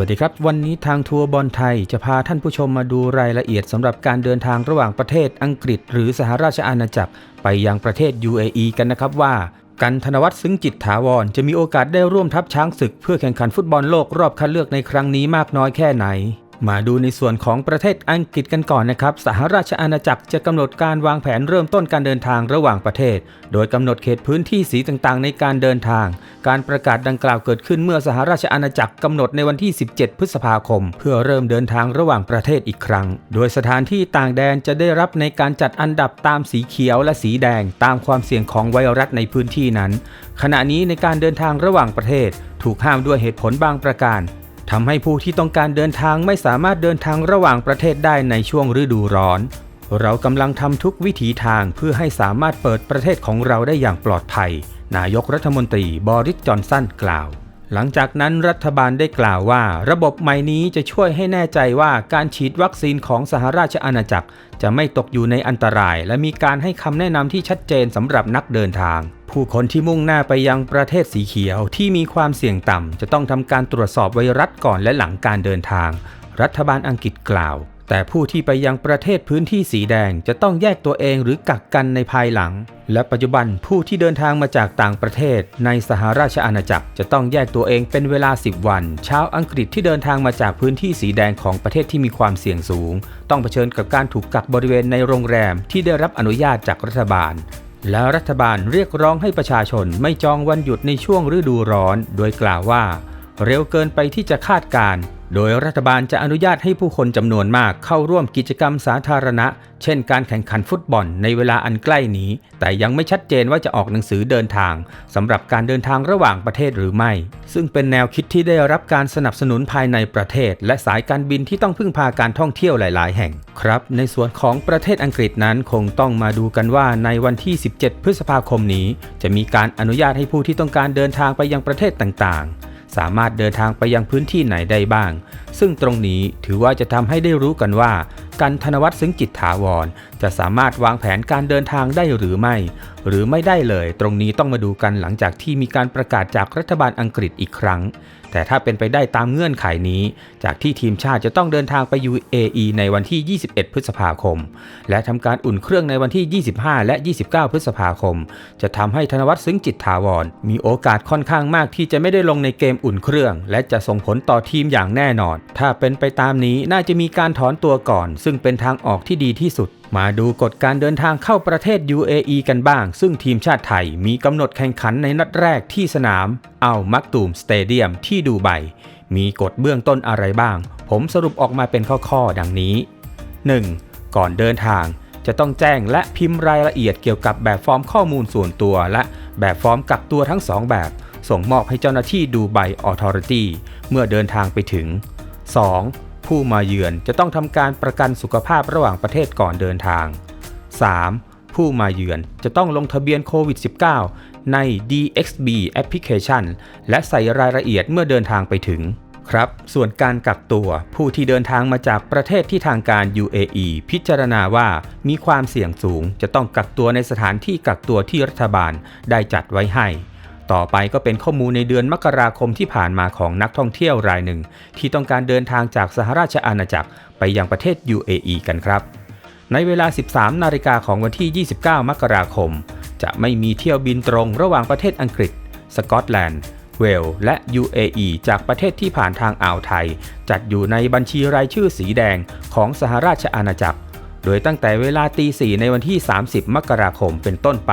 วัสดีครับ วันนี้ทางทัวร์บอลไทยจะพาท่านผู้ชมมาดูรายละเอียดสำหรับการเดินทางระหว่างประเทศอังกฤษ หรือสหราชอาณาจักร ไปยังประเทศ UAE กันนะครับว่า กันธนวัฒน์ซึ้งจิตถาวร จะมีโอกาสได้ร่วมทัพช้างศึก เพื่อแข่งขันฟุตบอลโลกรอบคัดเลือกในครั้งนี้มากน้อยแค่ไหน มาดูในส่วนของประเทศอังกฤษกันก่อนนะครับ สหราชอาณาจักรจะกำหนดการวางแผนเริ่มต้นการเดินทางระหว่างประเทศ โดยกำหนดเขตพื้นที่สีต่างๆ ในการเดินทาง การประกาศดังกล่าวเกิดขึ้นเมื่อสหราชอาณาจักรกำหนดในวันที่ 17 พฤษภาคม เพื่อเริ่มเดินทางระหว่างประเทศอีกครั้ง โดยสถานที่ต่างแดนจะได้รับในการจัดอันดับตามสีเขียวและสีแดง ตามความเสี่ยงของไวรัสในพื้นที่นั้น ขณะนี้ในการเดินทางระหว่างประเทศ ถูกห้ามด้วยเหตุผลบางประการ ทำให้ผู้ที่ต้องการเดินทางไม่สามารถเดินทางระหว่างประเทศได้ในช่วงฤดูร้อน เรากำลังทำทุกวิถีทางเพื่อให้สามารถเปิดประเทศของเราได้อย่างปลอดภัย นายกรัฐมนตรีบอริสจอนสันกล่าว หลังจากนั้นรัฐบาลได้กล่าวว่า ระบบใหม่นี้จะช่วยให้แน่ใจว่าการฉีดวัคซีนของสหราชอาณาจักร จะไม่ตกอยู่ในอันตราย และมีการให้คำแนะนำที่ชัดเจนสำหรับนักเดินทาง ผู้คนที่มุ่งหน้าไปยังประเทศสีเขียวที่มีความเสี่ยงต่ำจะต้องทำการตรวจสอบไวรัสก่อนและหลังการเดินทาง รัฐบาลอังกฤษกล่าว แต่ผู้ที่ไปยังประเทศพื้นที่สีแดงจะต้องแยกตัวเองหรือกักกันในภายหลัง และปัจจุบันผู้ที่เดินทางมาจากต่างประเทศ ในสหราชอาณาจักร จะต้องแยกตัวเองเป็นเวลา 10 วัน ชาวอังกฤษที่เดินทางมาจากพื้นที่สีแดงของประเทศที่มีความเสี่ยงสูง ต้องเผชิญกับการถูกกักบริเวณในโรงแรมที่ได้รับอนุญาตจากรัฐบาลและรัฐบาลเรียกร้องให้ประชาชนไม่จองวันหยุดในช่วงฤดูร้อน โดยกล่าวว่า เร็วเกินไปที่จะคาดการ โดยรัฐบาลจะอนุญาตให้ผู้คนจำนวนมากเข้าร่วมกิจกรรมสาธารณะ เช่นการแข่งขันฟุตบอลในเวลาอันใกล้นี้ แต่ยังไม่ชัดเจนว่าจะออกหนังสือเดินทางสำหรับการเดินทางระหว่างประเทศหรือไม่ ซึ่งเป็นแนวคิดที่ได้รับการสนับสนุนภายในประเทศ และสายการบินที่ต้องพึ่งพาการท่องเที่ยวหลาย ๆ แห่งครับ ในส่วนของประเทศอังกฤษนั้นคงต้องมาดูกันว่าในวันที่ 17 พฤษภาคมนี้ จะมีการอนุญาตให้ผู้ที่ต้องการเดินทางไปยังประเทศต่าง ๆ สามารถเดินทางไปยังพื้นที่ไหนได้บ้าง ซึ่งตรงนี้ถือว่าจะทำให้ได้รู้กันว่ากันธนวัตรซึ้งจิตถาวร จะสามารถวางแผนการเดินทางได้หรือไม่ หรือไม่ได้เลย ตรงนี้ต้องมาดูกันหลังจากที่มีการประกาศจากรัฐบาลอังกฤษอีกครั้ง แต่ถ้าเป็นไปได้ตามเงื่อนไขนี้ จากที่ทีมชาติจะต้องเดินทางไป UAE ในวันที่ 21 พฤษภาคม และทำการอุ่นเครื่องในวันที่ 25 และ 29 พฤษภาคม จะทำให้ธนวัฒน์ซึ้งจิตถาวร มีโอกาสค่อนข้างมากที่จะไม่ได้ลงในเกมอุ่นเครื่อง และจะส่งผลต่อทีมอย่างแน่นอน ถ้าเป็นไปตามนี้น่าจะมีการถอนตัวก่อน ซึ่งเป็นทางออกที่ดีที่สุด มาดูกฎการเดินทางเข้าประเทศ UAE กันบ้าง ซึ่งทีมชาติไทยมีกำหนดแข่งขันในนัดแรกที่สนามอัลมักตูมสเตเดียมที่ดูไบ มีกฎเบื้องต้นอะไรบ้าง ผมสรุปออกมาเป็นข้อๆ ดังนี้ 1. ก่อนเดินทางจะต้องแจ้งและพิมพ์รายละเอียดเกี่ยวกับแบบฟอร์มข้อมูลส่วนตัว และแบบฟอร์มกักตัวทั้ง 2 แบบ ส่งมอบให้เจ้าหน้าที่ดูไบออทอริตี้เมื่อเดินทางไปถึง 2. ผู้มาเยือนจะต้องทำการประกันสุขภาพระหว่างประเทศก่อนเดินทาง 3. ผู้มาเยือนจะต้องลงทะเบียนโควิด -19 ใน DXB Application และใส่รายละเอียดเมื่อเดินทางไปถึงครับ ส่วนการกักตัวผู้ที่เดินทางมาจากประเทศที่ทางการ UAE พิจารณาว่ามีความเสี่ยงสูง จะต้องกักตัวในสถานที่กักตัวที่รัฐบาลได้จัดไว้ให้ ต่อไปก็เป็นข้อมูลในเดือนมกราคมที่ผ่านมาของนักท่องเที่ยวรายหนึ่ง ที่ต้องการเดินทางจากสหราชอาณาจักรไปยังประเทศ UAE กันครับ ในเวลา 13 นาฬิกาของวันที่ 29 มกราคม จะไม่มีเที่ยวบินตรงระหว่างประเทศอังกฤษ สกอตแลนด์ เวลและ UAE จากประเทศที่ผ่านทางอ่าวไทย จัดอยู่ในบัญชีรายชื่อสีแดงของสหราชอาณาจักรโดยตั้งแต่เวลาตีสี่ในวันที่ 30 มกราคมเป็นต้นไป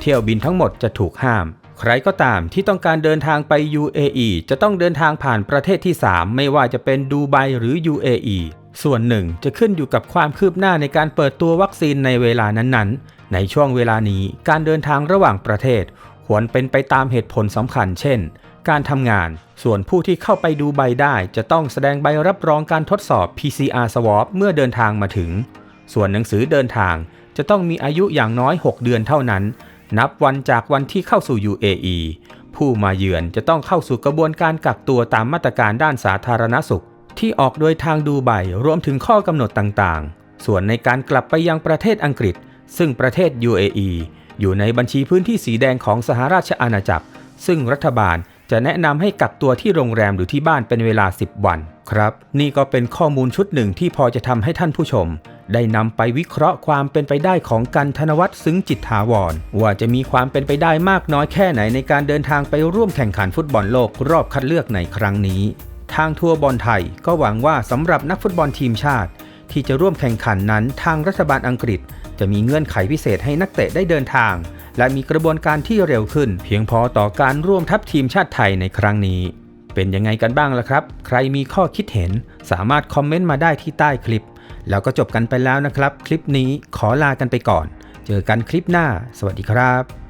เที่ยวบินทั้งหมดจะถูกห้าม ใครก็ตามที่ต้องการเดินทางไป UAE จะต้องเดินทางผ่านประเทศที่ 3 ไม่ว่าจะเป็นดูไบหรือ UAE ส่วนหนึ่งจะขึ้นอยู่กับความคืบหน้าในการเปิดตัววัคซีนในเวลานั้นๆ ในช่วงเวลานี้การเดินทางระหว่างประเทศ ควรเป็นไปตามเหตุผลสำคัญ เช่น การทำงาน ส่วนผู้ที่เข้าไปดูใบได้ จะต้องแสดงใบรับรองการทดสอบ PCR swab เมื่อเดินทางมาถึง ส่วนหนังสือเดินทางจะต้องมีอายุอย่างน้อย 6 เดือนเท่านั้น นับวันจากวันที่เข้าสู่ UAE ผู้มาเยือนจะต้องเข้าสู่กระบวนการกักตัวตามมาตรการด้านสาธารณสุข ที่ออกโดยทางดูไบรวมถึงข้อกำหนดต่างๆ ส่วนในการกลับไปยังประเทศอังกฤษ ซึ่งประเทศ UAE อยู่ในบัญชีพื้นที่สีแดงของสหราชอาณาจักร ซึ่งรัฐบาลจะแนะนำให้กักตัวที่โรงแรมหรือที่บ้านเป็นเวลา 10 วัน ครับ นี่ก็เป็นข้อมูลชุดหนึ่งที่พอจะทำให้ท่านผู้ชม ได้นำไปวิเคราะห์ความเป็นไปได้ของกันธนวัฒน์ซึ้งจิตถาวร ว่าจะมีความเป็นไปได้มากน้อยแค่ไหนในการเดินทางไปร่วมแข่งขันฟุตบอลโลกรอบคัดเลือกในครั้งนี้ ทางทัวร์บอลไทยก็หวังว่าสำหรับนักฟุตบอลทีมชาติ ที่จะร่วมแข่งขันนั้นทางรัฐบาลอังกฤษ จะมีเงื่อนไขพิเศษให้นักเตะได้เดินทาง และมีกระบวนการที่เร็วขึ้น เพียงพอต่อการร่วมทัพทีมชาติไทยในครั้งนี้ เป็นยังไงกันบ้างล่ะครับ ใครมีข้อคิดเห็นสามารถคอมเมนต์มาได้ที่ใต้คลิป แล้วก็จบกันไปแล้วนะครับ คลิปนี้ขอลากันไปก่อน เจอกันคลิปหน้า สวัสดีครับ